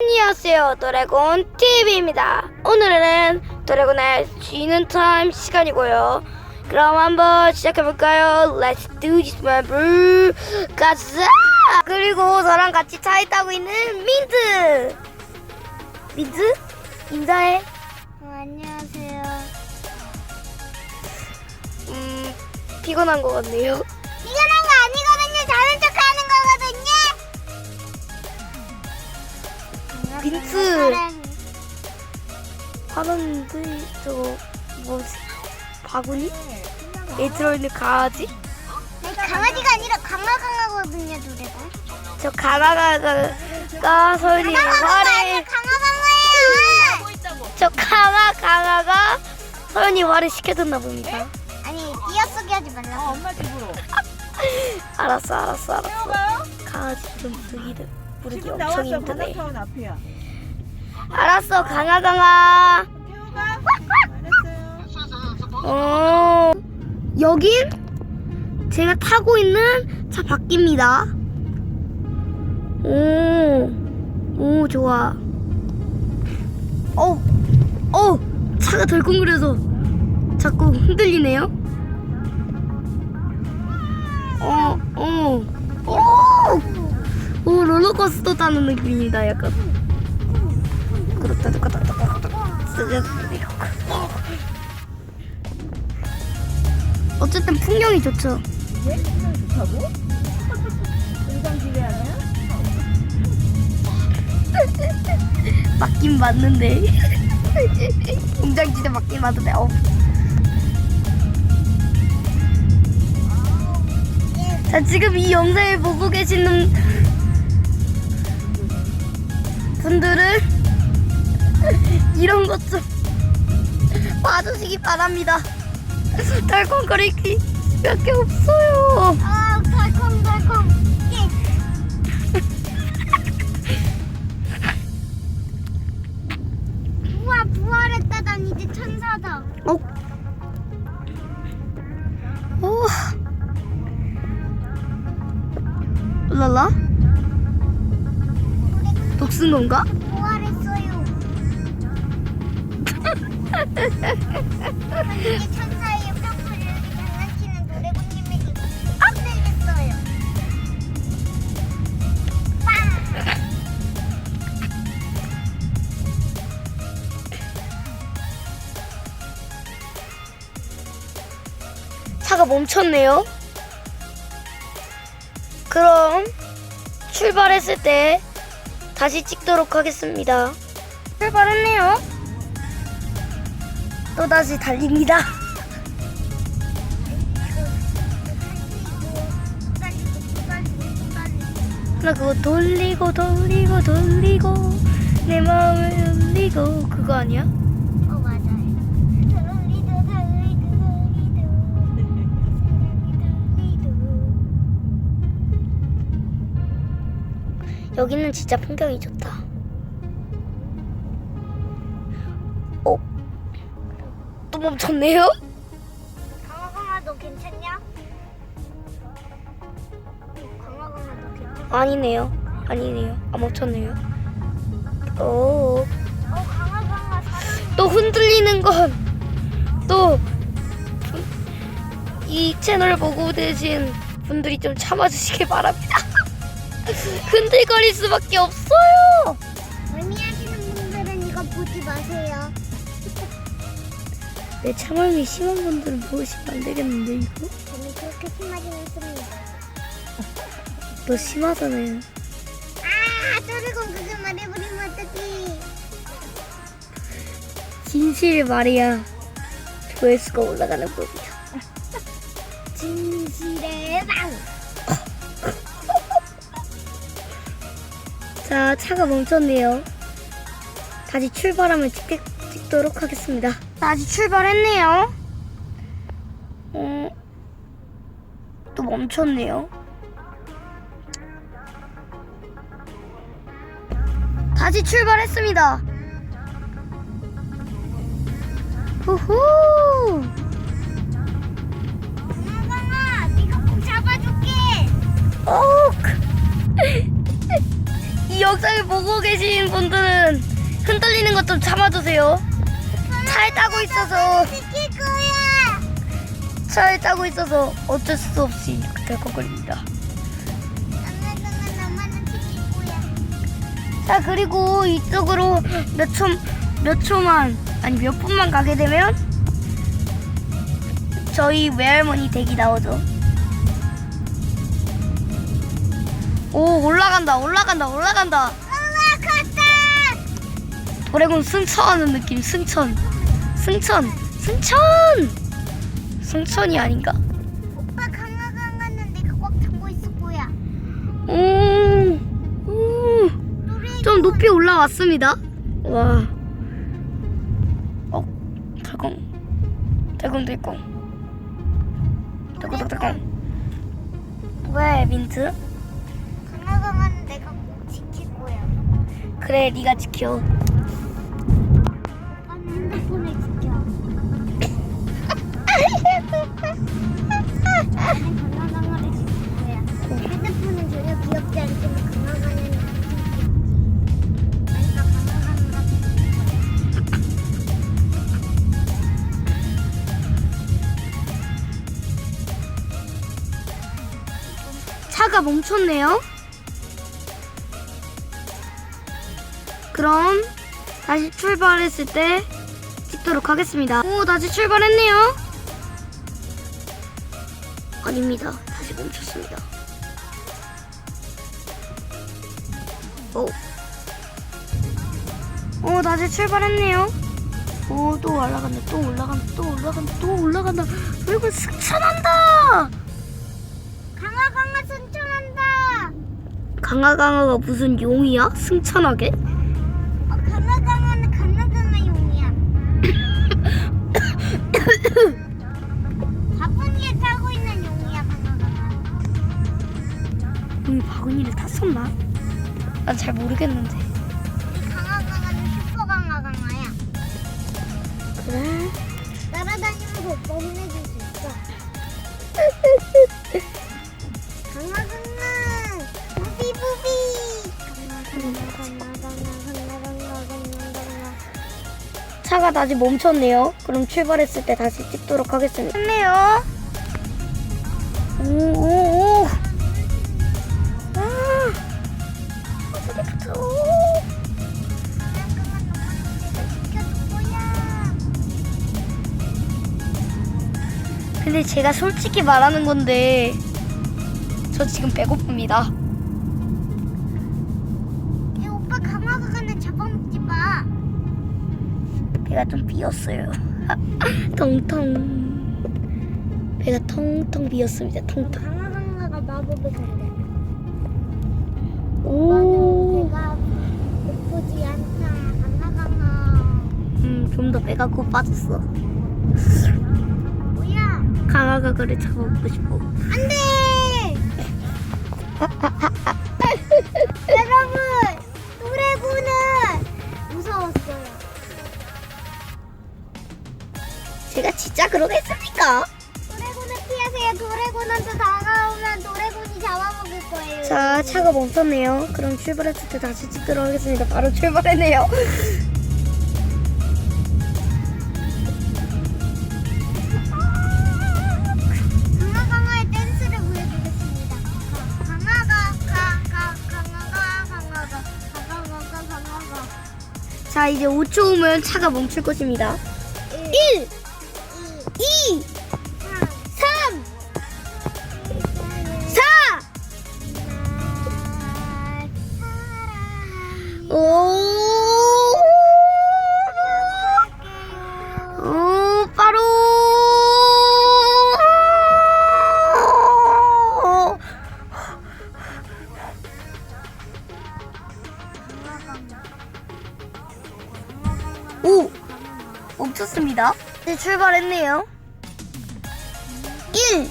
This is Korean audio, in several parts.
안녕하세요 드래곤 TV입니다. 오늘은 드래곤의 쉬는 타임 시간이고요. 그럼 한번 시작해볼까요? Let's do this member 가자! 그리고 저랑 같이 차에 타고 있는 민트 민트 인사해. 어, 안녕하세요. 음 피곤한 것 같네요 민트. 하는데 저거 뭐지 바구니? 에 들어있는 강아지? 네, 강아지가 아니라 강아강아거든요, 노래가. 저 아니라 화를 강아강아예요. 저 강아 강아가 서연이 말을 시켜줬나 봅니다. 아니, 띄어쓰기 하지 말라고. 엄마 집으로. 알았어 알았어 알았어. 강아지 좀 부르기 부르기 지금 엄청 나왔어. 힘드네. 바나타운 앞이야. 알았어 강아 강아. 태워가. 알았어요. 어 여긴 제가 타고 있는 차 바뀝니다. 오, 오 좋아. 어, 어 차가 덜컹거려서 자꾸 흔들리네요. 어, 어, 오, 오 롤러코스터 타는 느낌이다 약간. 그렇다 그렇다 그렇다. 어쨌든 풍경이 좋죠. 굉장히 좋다고? 공장지대 아니야? 맞긴 맞는데. 공장지대 맞긴 맞는데. 어. 자 지금 이 영상을 보고 계시는 분들은 이런 것 좀 봐주시기 바랍니다. 달콤거리기 몇 개 없어요. 아, 달콤달콤. 우와, 부활했다. 난 이제 천사다. 어? 오. 랄라? 독쓴 건가? 부활했어요. 천사예요. 이렇게 장난치는. 빵! 차가 멈췄네요. 그럼 출발했을 때 다시 찍도록 하겠습니다. 출발했네요. 또 다시 달립니다. 나 그거 돌리고 돌리고 돌리고 내 마음을 울리고 그거 아니야? 여기는 진짜 풍경이 좋다. 어? 또 멈췄네요? 강화강화 너 괜찮냐? 강화강화 너 괜찮냐? 아니네요. 아니네요. 아 멈췄네요. 오, 어 강화강화 사랑해. 또 흔들리는 건 또 이 채널 보고 계신 분들이 좀 참아주시길 바랍니다. 흔들거릴 수밖에 없어요. 멀미하시는 분들은 이거 보지 마세요. 내 참을미 심한 분들은 보시면 안 되겠는데 이거? 저는 그렇게 심하진 않습니다. 너 심하잖아요. 아, 저르곤 그거 말해버리면 어떡해. 진실을 말해야 조회수가 올라가는 법이죠. 진실의 방. 자, 차가 멈췄네요. 다시 출발하면 찍, 찍도록 하겠습니다. 다시 출발했네요. 어, 또 멈췄네요. 다시 출발했습니다. 후후! 영상을 보고 계신 분들은 흔들리는 것 좀 참아주세요. 차에 타고 있어서. 차에 타고 있어서 어쩔 수 없이 지킬 거야. 자 그리고 이쪽으로 몇초몇 초만 아니 몇 분만 가게 되면 저희 외할머니 댁이 나오죠. 오 올라간다 올라간다 올라간다. 컸다. 도래군 승천하는 느낌 승천 승천 승천 승천이 아닌가? 오빠 강화 강화는 내가 꽉 잡고 있을 거야. 오, 오. 노래 좀 높이 올라왔습니다. 와. 어, 달콩. 달콩, 달콩. 달콩, 달콩. 왜, 민트? 강화는 내가 꼭 지킬 거야. 그래, 네가 지켜. 오빠는 핸드폰을 지켜. 나는 강화 강화를 지킬 거야. 핸드폰은 전혀 귀엽지 않지만 강화 강화는 내가 강화 강화가 차가 멈췄네요. 그럼 다시 출발했을 때 찍도록 하겠습니다. 오, 다시 출발했네요. 아닙니다. 다시 멈췄습니다. 오. 오, 다시 출발했네요. 오, 또 올라간다, 또 올라간다, 또 올라간다, 또 올라간다. 그리고 승천한다! 강화 강화 승천한다. 강아 강아가 무슨 용이야? 승천하게? 강화 강화 용이야. 바구니에 타고 있는 용이야 강화. 용이 바구니를 탔었나? 난 잘 모르겠는데. 우리 강화 강화는 슈퍼 강화 강화야. 그래? 날아다니면서 오빠 혼내줄 수 있어. 차가 다시 멈췄네요. 그럼 출발했을 때 다시 찍도록 하겠습니다. 했네요. 오, 오, 오. 아, 거야. 근데 제가 솔직히 말하는 건데, 저 지금 배고픕니다. 배가 좀 비었어요. 텅텅. 배가 텅텅 비었습니다. 텅텅. 강화 강화가 마법을 간대. 오. 배가 고프지 않다. 강화 강화. 음, 좀 더 배가 고파졌어. 뭐야? 강아가 그를 잡아보고 싶어. 안 돼! 여러분! 제가 진짜 그러겠습니까? 노래구는 피하세요. 노래군한테 다가오면 노래군이 잡아먹을 거예요. 자, 차가 멈췄네요. 그럼 출발했을 때 다시 찍도록 하겠습니다. 바로 출발했네요. 댄스를 가. 자, 이제 5초 후면 차가 멈출 것입니다. 1, 2, 멈췄습니다. 이제 출발했네요. 1,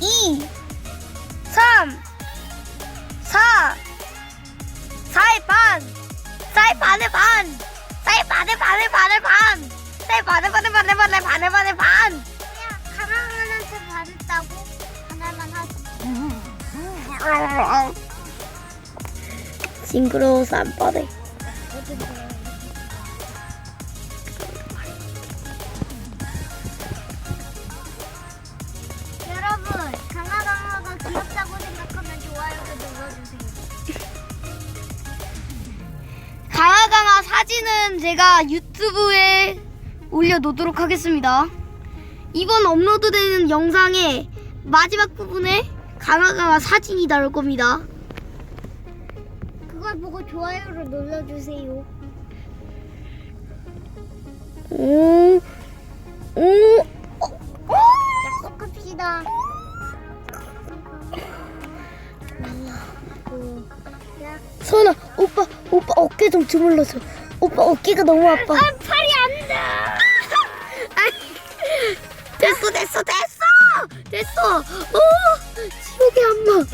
2, 3, 4, 4의 반, 4의 반의 반, 4의 반의 반의 반의 반, 4의 반의 반의 반의 반의 반의 반의 반. 그냥 가랑하나한테 받았다고 하나만 하지. 징그러워서 안 빠네. 사진은 제가 유튜브에 올려놓도록 하겠습니다. 이번 업로드되는 영상의 마지막 부분에 강아강아 사진이 나올 겁니다. 그걸 보고 좋아요를 눌러주세요. 오, 오, 어, 어. 약속합시다. 선아, 오빠, 오빠 어깨 좀 주물러줘. 오빠 어깨가 너무 아파. 팔이 안 돼. 됐어, 됐어, 됐어, 됐어. 오, 지옥의 안마.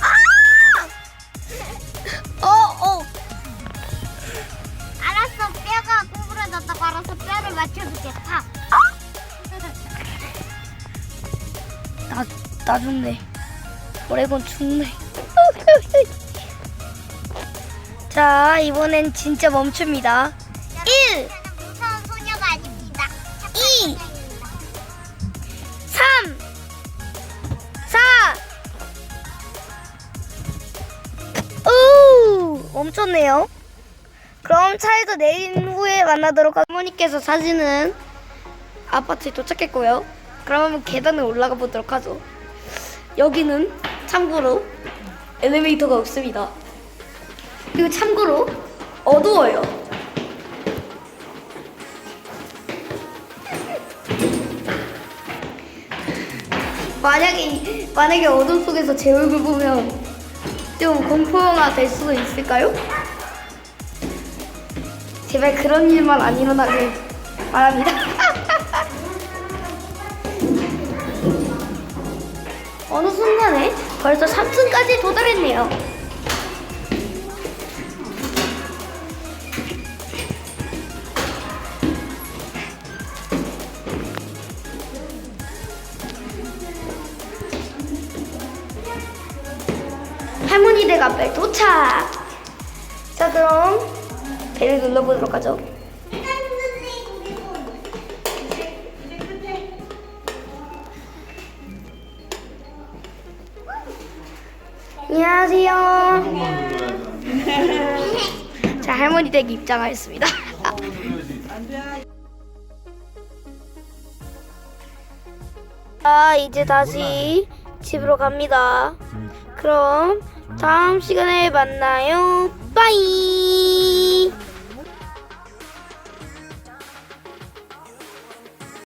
아! 어, 어. 알았어, 뼈가 구부러졌다고 알아서 뼈를 맞춰줄게. 팍. 나, 나 죽네. 오래건 죽네. 자, 이번엔 진짜 멈춥니다. 1, 저는 무서운 소녀가 아닙니다. 이. 착한 소녀입니다. 3, 4. 오, 멈췄네요. 그럼 차에서 내린 후에 만나도록 하 어머니께서 사진은 아파트에 도착했고요. 그러면 계단을 올라가 보도록 하죠. 여기는 참고로 엘리베이터가 없습니다. 그리고 참고로 어두워요. 만약에 만약에 어둠 속에서 제 얼굴 보면 좀 공포 영화 될 수도 있을까요? 제발 그런 일만 안 일어나길 바랍니다. 어느 순간에 벌써 3층까지 도달했네요. 할머니 댁 앞에 도착! 자, 그럼 배를 눌러보도록 하죠. 안녕하세요. 자, 할머니 댁 입장하였습니다. 아, 이제 다시 집으로 갑니다. 그럼 다음 시간에 만나요. 빠이.